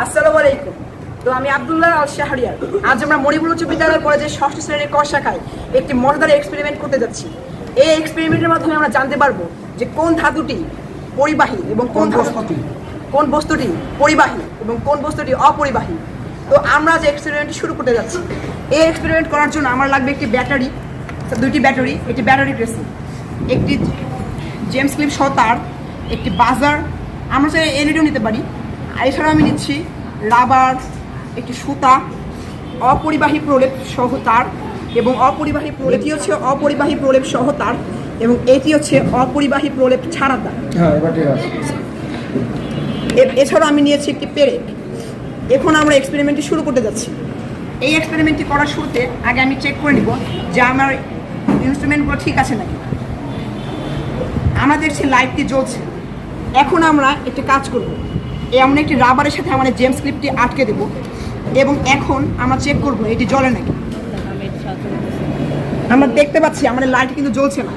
আসসালামু আলাইকুম। তো আমি আব্দুল্লাহ আল শাহরিয়ার আজ আমরা মণিপুর উচ্চ বিদ্যালয় কলেজের ষষ্ঠ শ্রেণির ক শাখায় একটি মজাদার এক্সপেরিমেন্ট করতে যাচ্ছি। এই এক্সপেরিমেন্টের মাধ্যমে আমরা জানতে পারব যে কোন ধাতুটি পরিবাহী এবং কোন বস্তুটি? কোন বস্তুটি পরিবাহী এবং কোন বস্তুটি অপরিবাহী। তো আমরা যে এক্সপেরিমেন্টটি শুরু করতে যাচ্ছি। এই এক্সপেরিমেন্ট করার জন্য আমার লাগবে একটি ব্যাটারি। দুইটি ব্যাটারি একটি ব্যাটারি প্রেসিং একটি জেমস ক্লিপ সহ তার একটি বাজার। আমরা চাই এলইডিও নিতে পারি। আর এছাড়াও আমি নিচ্ছি রাবার একটি সুতা অপরিবাহী প্রলেপ সহ তার এবং অপরিবাহী প্রলেপ এটি হচ্ছে অপরিবাহী প্রলেপ সহ তার এবং এটি হচ্ছে অপরিবাহী প্রলেপ ছাড়া তার। হ্যাঁ এছাড়াও আমি নিয়েছি একটি পেরেক। এখন আমরা এক্সপেরিমেন্টটি শুরু করতে যাচ্ছি। এই এক্সপেরিমেন্টটি করার শুরুতে আগে আমি চেক করে নিব যে আমার ইনস্ট্রুমেন্টগুলো ঠিক আছে নাকি। আমাদের দেখছি লাইটটি জ্বলছে। এখন আমরা একটি কাজ করব। আমরা একটি রাবারের সাথে আমাদের জেমস ক্লিপটি আটকে দেব। এবং এখন আমরা চেক করব এটি জ্বলে নাকি? আমরা দেখতে পাচ্ছি আমাদের লাইট কিন্তু জ্বলছে না।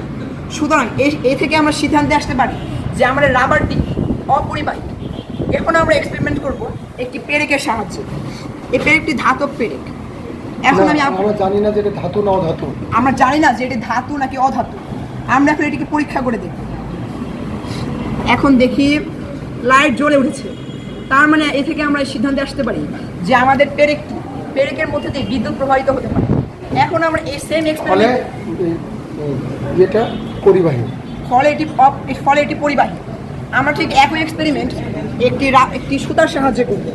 সুতরাং এ- থেকে আমরা সিদ্ধান্তে আসতে পারি যে আমাদের রাবারটি অপরিবাহী। এখন আমরা এক্সপেরিমেন্ট করব একটি পেরেকের সাহায্যে। এই পেরেকটি ধাতব পেরেক। এখন আমি আমরা জানি না যে এটা ধাতু না অধাতু। আমরা জানি না যে এটি ধাতু নাকি অধাতু। আমরা এখন এটিকে পরীক্ষা করে দেখব এখন দেখি লাইট জ্বলে উঠেছে। তার মানে এ থেকে আমরা এই সিদ্ধান্তে আসতে পারি যে আমাদের পেরেকটি পেরেকের মধ্যে দিয়ে বিদ্যুৎ প্রবাহিত হতে পারে। এখন আমরা এই সেম ফলে এক্সপেরিমেন্ট এটা পরিবাহী। ফলে এটি ফলে এটি পরিবাহী। আমরা ঠিক একই এক্সপেরিমেন্ট একটি একটি সুতার সাহায্যে করব।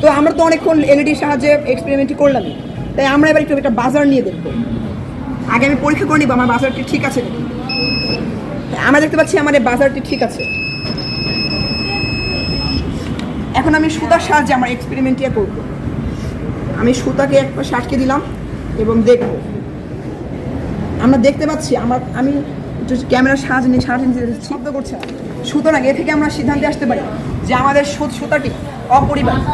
তো আমরা তো অনেকক্ষণ এলইডির সাহায্যে এক্সপেরিমেন্টটি করলাম। তাই আমরা এবার একটু একটা বাজার নিয়ে দেখব। আগে আমি পরীক্ষা করে নিব আমার বাজারটি ঠিক আছে আমরা দেখতে পাচ্ছি আমার এই বাজারটি ঠিক আছে। এখন আমি সুতার সাহায্যে আমার এক্সপেরিমেন্টটি করব। আমি সুতাকে এক পাশে আটকে দিলাম এবং দেখব। আমরা দেখতে পাচ্ছি, আমার আমি ক্যামেরার সাহায্যে নিয়ে নিতে শব্দ করছে। সুতরাং এ থেকে আমরা সিদ্ধান্তে আসতে পারি যে আমাদের সুত সুতাটি অপরিবাহী।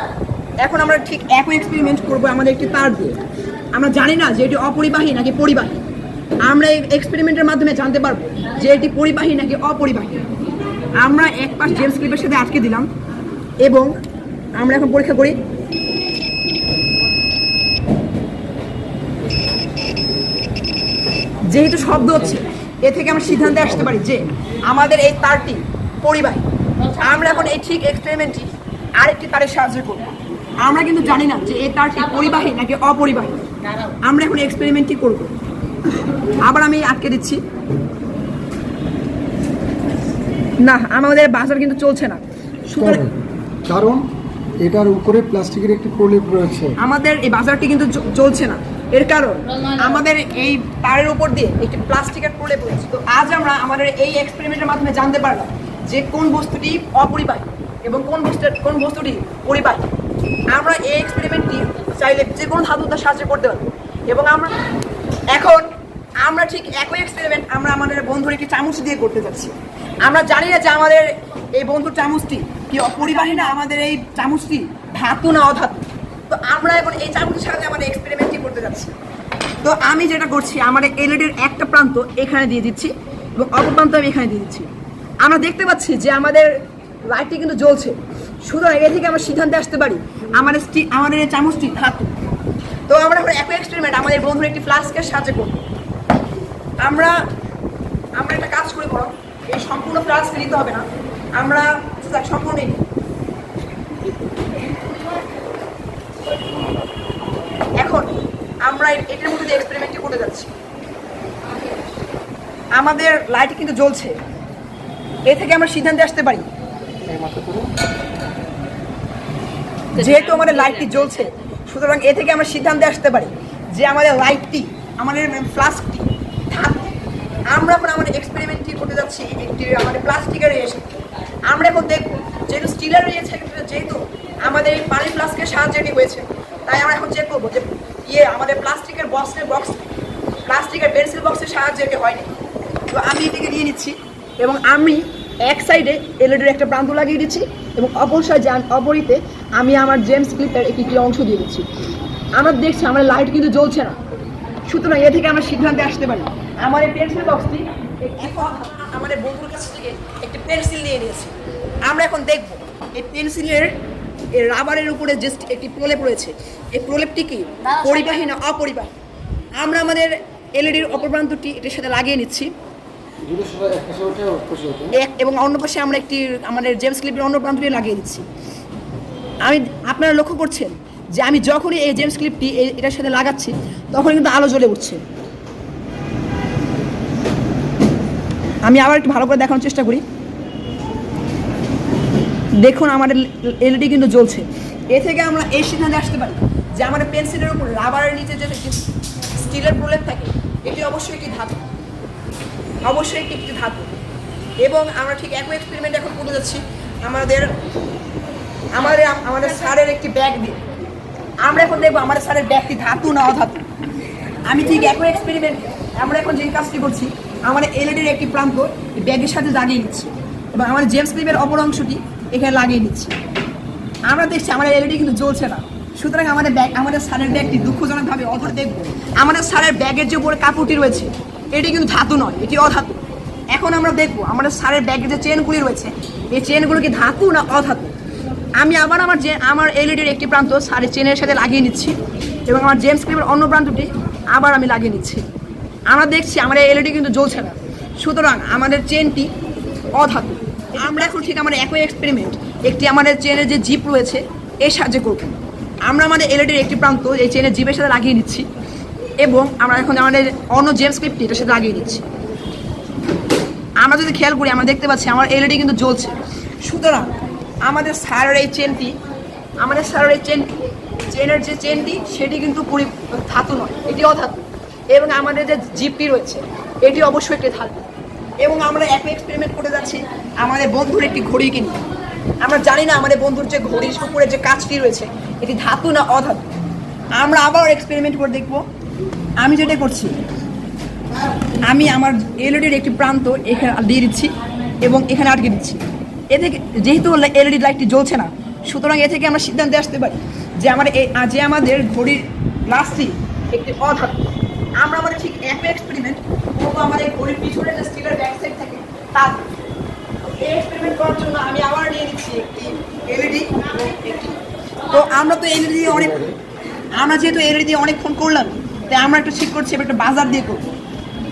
এখন আমরা ঠিক একই এক্সপেরিমেন্ট করব আমাদের একটি তার দিয়ে। আমরা জানি না যে এটি অপরিবাহী নাকি পরিবাহী। আমরা এই এক্সপেরিমেন্টের মাধ্যমে জানতে পারব যে এটি পরিবাহী নাকি অপরিবাহী। আমরা এক পাশ জেমস ক্লিপের সাথে আটকে দিলাম। এবং আমরা এখন পরীক্ষা করি। যেহেতু শব্দ হচ্ছে, এ থেকে আমরা সিদ্ধান্তে আসতে পারি যে আমাদের এই তারটি পরিবাহী। আমরা এখন এই ঠিক এক্সপেরিমেন্টটি আরেকটি তারের সাহায্য করব। আমরা কিন্তু জানি না যে এই তারটি পরিবাহী নাকি অপরিবাহী। আমরা এখন এক্সপেরিমেন্টটি করব। আবার আমি আটকে দিচ্ছি। না, আমাদের বাজার কিন্তু চলছে না। সুতরাং কারণ- এটার উপরে প্লাস্টিকের একটি প্রলেপ রয়েছে। আমাদের এই বাজারটি কিন্তু চলছে না। এর কারণ, আমাদের এই তারের উপর দিয়ে একটি প্লাস্টিকের প্রলেপ রয়েছে। তো আজ আমরা আমাদের এই এক্সপেরিমেন্টের মাধ্যমে জানতে পারলাম যে কোন বস্তুটি অপরিবাহী এবং কোন বস্তু কোন বস্তুটি পরিবাহী। আমরা এই এক্সপেরিমেন্টটি চাইলে যে কোনো ধাতুতার সাহায্য করতে পারব। এবং আমরা এখন, আমরা ঠিক একই এক্সপেরিমেন্ট আমরা আমাদের বন্ধুর একটি চামচ দিয়ে করতে যাচ্ছি। আমরা জানি না যে আমাদের এই বন্ধুর চামচটি কি অপরিবাহী না আমাদের এই চামচটি ধাতু না অধাতু। তো আমরা এখন এই চামচের সাহায্যে আমাদের এক্সপেরিমেন্টটি করতে যাচ্ছি। তো আমি যেটা করছি, আমার এলইডির একটা প্রান্ত এখানে দিয়ে দিচ্ছি এবং অপর প্রান্ত আমি এখানে দিয়ে দিচ্ছি। আমরা দেখতে পাচ্ছি যে আমাদের লাইটটি কিন্তু জ্বলছে। সুতরাং এ থেকে আমরা সিদ্ধান্তে আসতে পারি আমাদের আমাদের এই চামচটি ধাতু। তো আমরা এখন এক্সপেরিমেন্ট আমাদের বন্ধুর একটি ফ্লাস্কের সাহায্যে করব। আমরা আমরা একটা কাজ করে বড় এই সম্পূর্ণ ফ্লাস্ক নিতে হবে না। আমরা সম্পূর্ণ। এখন আমরা এটার মধ্যে এক্সপেরিমেন্টটি করতে যাচ্ছি। আমাদের লাইট কিন্তু জ্বলছে। এ থেকে আমরা সিদ্ধান্তে আসতে পারি। যেহেতু আমাদের লাইটটি জ্বলছে, সুতরাং এ থেকে আমরা সিদ্ধান্তে আসতে পারি যে আমাদের লাইটটি আমাদের ফ্লাস্কটি আমরা এখন আমাদের এক্সপেরিমেন্টটি করতে যাচ্ছি, একটি আমাদের প্লাস্টিকের এসে আমরা এখন দেখব, যেহেতু স্টিলের রয়েছে, যেহেতু আমাদের এই পানি ফ্লাস্কের সাহায্যে এটি হয়েছে, তাই আমরা এখন চেক করব যে ইয়ে আমাদের প্লাস্টিকের বক্সের বক্স প্লাস্টিকের পেন্সিল বক্সের সাহায্যে এটি হয়নি। তো আমি এটিকে নিয়ে নিচ্ছি এবং আমি এক সাইডে এলইডির একটা প্রান্ত লাগিয়ে দিচ্ছি এবং অপর সাইডে অপরিতে আমি আমার জেমস ক্লিপের একটি একটি অংশ দিয়ে দিচ্ছি। আমরা দেখছি আমার লাইট কিন্তু জ্বলছে না। সুতরাং এ থেকে আমরা সিদ্ধান্তে আসতে পারি। আমার এই পেন্সিল বক্সটি এখন আমাদের বন্ধুর কাছ থেকে একটি পেন্সিল নিয়ে নিয়েছি। আমরা এখন দেখব এই পেন্সিলের এই রাবারের উপরে জাস্ট একটি প্রলেপ রয়েছে। এই প্রলেপটি কি? পরিবাহী না অপরিবাহী? আমরা আমাদের এলইডির অপর প্রান্তটি এটার সাথে লাগিয়ে নিচ্ছি। এবং অন্য পাশে আমরা একটি আমাদের জেমস ক্লিপের অন্য প্রান্তটি লাগিয়ে দিচ্ছি। আমি আপনারা লক্ষ্য করছেন যে আমি যখনই এই জেমস ক্লিপটি এটার সাথে লাগাচ্ছি তখন কিন্তু আলো জ্বলে উঠছে। আমি আবার একটু ভালো করে দেখানোর চেষ্টা করি। দেখুন আমাদের এলইডি কিন্তু জ্বলছে। এ থেকে আমরা এই সিদ্ধান্তে আসতে পারি যে আমাদের পেন্সিলের উপর রাবারের নিচে যে স্টিলের প্রলেপ থাকে, এটি অবশ্যই একটি ধাতু। অবশ্যই একটি একটি ধাতু। এবং আমরা ঠিক একই এক্সপেরিমেন্ট এখন করতে যাচ্ছি। আমাদের আমাদের আমাদের স্যারের একটি ব্যাগ দিয়ে। আমরা এখন দেখব আমাদের স্যারের ব্যাগটি ধাতু না অধাতু। আমি ঠিক একই এক্সপেরিমেন্ট আমরা এখন যে কাজটি করছি আমাদের এলইডির একটি প্রান্ত ব্যাগের সাথে লাগিয়ে নিচ্ছি এবং আমার জেমস ক্লিপের অপর অংশটি এখানে লাগিয়ে নিচ্ছি। আমরা দেখছি আমাদের এলইডি কিন্তু জ্বলছে না। সুতরাং আমাদের ব্যাগ, আমাদের স্যারের ব্যাগটি দুঃখজনকভাবে অধর দেখব। আমাদের স্যারের ব্যাগের যে উপরে কাপড়টি রয়েছে, এটি কিন্তু ধাতু নয়, এটি অধাতু। এখন আমরা দেখব আমাদের স্যারের ব্যাগের যে চেনগুলি রয়েছে, এই চেনগুলো কি ধাতু না অধাতু? আমি আবার আমার যে, আমার এলইডির একটি প্রান্ত স্যারের চেনের সাথে লাগিয়ে নিচ্ছি এবং আমার জেমস ক্লিপের অন্য প্রান্তটি আবার আমি লাগিয়ে নিচ্ছি। আমরা দেখছি, আমার এলইডি কিন্তু জ্বলছে না। সুতরাং আমাদের চেনটি অধাতু। আমরা এখন ঠিক আমাদের একই এক্সপেরিমেন্ট একটি আমাদের চেনের যে জিপ রয়েছে, এর সাহায্যে করব। আমরা আমাদের এলইডির একটি প্রান্ত, এই চেনের জিপের সাথে লাগিয়ে নিচ্ছি এবং আমরা এখন আমাদের অন্য জেমস ক্লিপটি এটার সাথে লাগিয়ে দিচ্ছি আমরা যদি খেয়াল করি, আমরা দেখতে পাচ্ছি আমার এলইডি কিন্তু জ্বলছে। সুতরাং আমাদের স্যারের এই চেনটি আমাদের স্যারের এই চেন চেনের যে চেনটি সেটি কিন্তু ধাতু নয়, এটি অধাতু। এবং আমাদের যে জিপটি রয়েছে, এটি অবশ্যই একটি ধাতু এবং আমরা একই এক্সপেরিমেন্ট করে যাচ্ছি, আমাদের বন্ধুর একটি ঘড়ি কিনি আমরা জানি না আমাদের বন্ধুর যে ঘড়ির উপরে যে কাজটি রয়েছে, এটি ধাতু না অধাতু। আমরা আবার এক্সপেরিমেন্ট করে দেখব। আমি যেটা করছি, আমি আমার এলইডির একটি প্রান্ত এখানে দিয়ে দিচ্ছি এবং এখানে আটকে দিচ্ছি। এ থেকে যেহেতু এলইডি লাইটটি জ্বলছে না, সুতরাং এ থেকে আমরা সিদ্ধান্তে আসতে পারি যে আমার যে আমাদের ঘড়ির গ্লাসটি একটি অধাতু। আমরা আমাদের ঠিক একই এক্সপেরিমেন্ট করব আমাদের ঘড়ির পিছনে যে স্টিলের ব্যাক সাইড থাকে, তার এক্সপেরিমেন্ট করার জন্য আমি আবার নিয়ে নিচ্ছি একটি এলইডি তো আমরা তো এলইডি দিয়ে অনেক, আমরা যেহেতু এলইডি দিয়ে অনেকক্ষণ করলাম, তাই আমরা একটু ঠিক করছি, এবার একটু বাজার দিয়ে করব।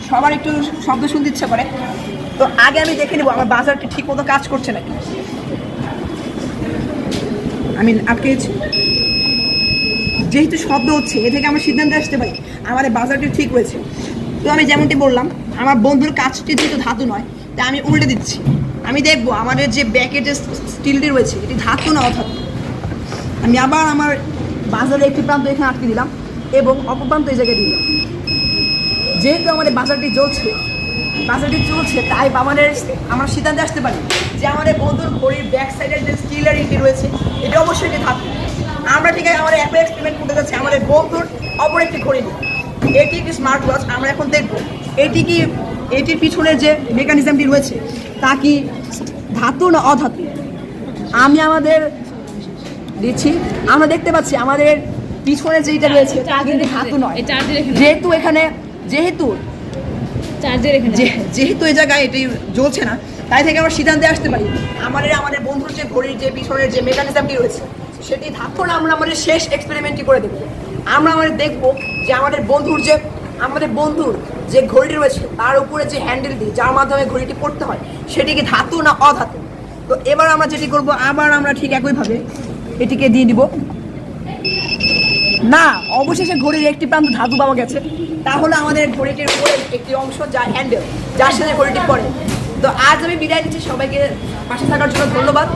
সবার একটু শব্দ শুনতে ইচ্ছে করে। তো আগে আমি দেখে নেব, আমার বাজারটি ঠিক মতো কাজ করছে নাকি। আমি আটকেছি যেহেতু শব্দ হচ্ছে, এ থেকে আমরা সিদ্ধান্তে আসতে পারি আমাদের বাজারটি ঠিক রয়েছে তো আমি যেমনটি বললাম, আমার বন্ধুর কাজটি যেহেতু ধাতু নয় তাই আমি উল্টে দিচ্ছি। আমি দেখব, আমাদের যে ব্যাকের যে স্টিলটি রয়েছে, এটি ধাতু না অধাতু? আমি আবার আমার বাজারের একটি প্রান্ত এখানে আটকে দিলাম এবং অপর প্রান্ত এই জায়গায় দিলাম। যেহেতু আমাদের বাজারটি চলছে বাজারটি চলছে, তাই আমাদের আমরা সিদ্ধান্তে আসতে পারি যে আমাদের বন্ধুর ঘড়ির ব্যাক সাইডের যে স্টিলের ইটি রয়েছে, এটা অবশ্যই এটি থাকবে আমরা ঠিক আছে আমাদের একই এক্সপেরিমেন্ট করতে যাচ্ছি আমাদের বন্ধুর অপর একটি ঘড়ি এটি একটি স্মার্ট ওয়াচ আমরা এখন দেখব। এটি কি এটির পিছনের যে মেকানিজমটি রয়েছে তা কি ধাতু না অধাতু? আমি আমাদের দিচ্ছি আমরা দেখতে পাচ্ছি আমাদের পিছনে যেটা রয়েছে তা কিন্তু ধাতু নয়। যেহেতু এখানে যেহেতু যেহেতু এই জায়গায় এটি জ্বলছে না তাই থেকে আমরা সিদ্ধান্তে আসতে পারি। আমাদের আমাদের বন্ধুর যে ঘড়ির যে পিছনের যে মেকানিজমটি রয়েছে সেটি ধাপন আমরা আমাদের শেষ এক্সপেরিমেন্টটি করে দেখব আমরা আমাদের দেখব যে আমাদের বন্ধুর যে আমাদের বন্ধুর যে ঘড়িটি রয়েছে, তার উপরে যে হ্যান্ডেলটি যার মাধ্যমে ঘড়িটি পড়তে হয়, সেটি কি ধাতু না অধাতু? তো এবার আমরা যেটি করব, আবার আমরা ঠিক একইভাবে এটিকে দিয়ে দিব। না, অবশেষে ঘড়ির একটি প্রান্ত ধাতু পাওয়া গেছে। তাহলে আমাদের ঘড়িটির উপরে একটি অংশ যা হ্যান্ডেল যার সাথে ঘড়িটি পড়ে। তো আজ আমি বিদায় দিচ্ছি সবাইকে পাশে থাকার জন্য ধন্যবাদ।